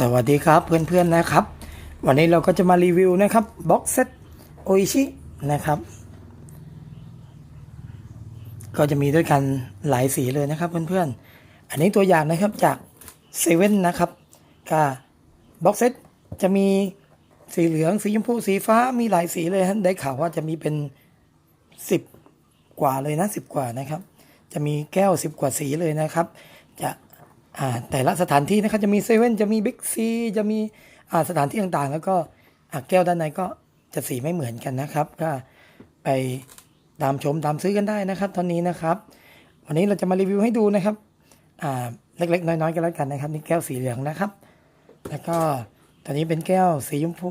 สวัสดีครับเพื่อนๆนะครับ วันนี้เราก็จะมารีวิวนะครับบ็อกเซตโออิชินะครับ ก็จะมีด้วยกันหลายสีเลยนะครับเพื่อนๆ อันนี้ตัวอย่างนะครับจากเซเว่นนะครับก็บ็อกเซตจะมีสีเหลืองสีชมพูสีฟ้ามีหลายสีเลยฮะได้ข่าวว่าจะมีเป็นสิบกว่าเลยนะสิบกว่านะครับ จะมีแก้วสิบกว่าสีเลยนะครับ จะ แต่ละสถานที่นะครับจะมีเซเว่นจะมีบิ๊กซีจะมีสถานที่ต่างๆ แล้วก็แก้วด้านในก็จะสีไม่เหมือนกันนะครับ ก็ไปตามชมตามซื้อกันได้นะครับ ตอนนี้นะครับ วันนี้เราจะมารีวิวให้ดูนะครับเล็กๆ น้อยๆกันแล้วกันนะครับนี่แก้วสีเหลืองนะครับ แล้วก็ตอนนี้เป็นแก้วสีชมพู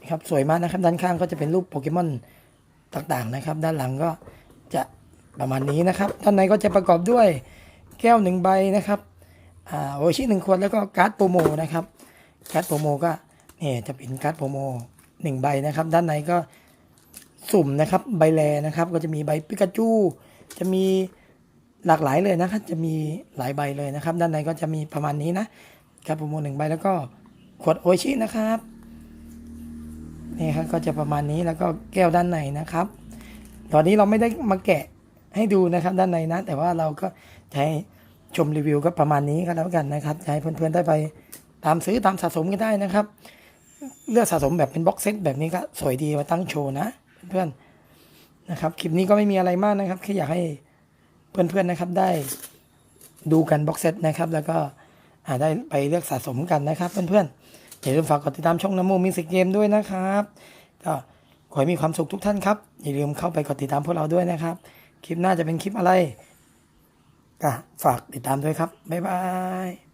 นะครับสวยมากนะครับ ด้านข้างก็จะเป็นรูปโปเกมอนต่างๆนะครับ ด้านหลังก็จะประมาณนี้นะครับด้านในก็จะประกอบด้วย แก้วหนึ่งใบนะครับอ่าโอชิหนึ่งขวดแล้วก็การ์ดโปรโมนะครับการ์ดโปรโมก็เนี่ยจะเป็นการ์ดโปรโมหนึ่งใบนะครับ ด้านในก็สุ่มนะครับใบแลนะครับ ก็จะมีใบปิกาจูจะมีหลากหลายเลยนะครับจะมีหลายใบเลยนะครับ ด้านในก็จะมีประมาณนี้นะการ์ดโปรโมหนึ่งใบแล้วก็ขวดโอชินะครับนี่ครับก็จะประมาณนี้แล้วก็แก้วด้านในนะครับ ตอนนี้เราไม่ได้มาแกะ ให้ดูนะครับด้านในนะ แต่ว่าเราก็ให้ชมรีวิวก็ประมาณนี้ก็แล้วกันนะครับให้เพื่อนๆได้ไปตามซื้อตามสะสมกันได้นะครับ เลือกสะสมแบบเป็นบ็อกเซตแบบนี้ก็สวยดีมาตั้งโชว์นะ เพื่อนๆนะครับคลิปนี้ก็ไม่มีอะไรมากนะครับแค่อยากให้เพื่อนๆนะครับได้ดูกันบ็อกเซตนะครับ แล้วก็อาได้ไปเลือกสะสมกันนะครับเพื่อนๆอย่าลืมฝากกดติดตามช่องน้ำมูมิสิกเกมด้วยนะครับ ก็ขอให้มีความสุขทุกท่านครับอย่าลืมเข้าไปกดติดตามพวกเราด้วยนะครับ คลิปหน้าจะเป็นคลิปอะไรก็ฝากติดตามด้วยครับ บ๊ายบาย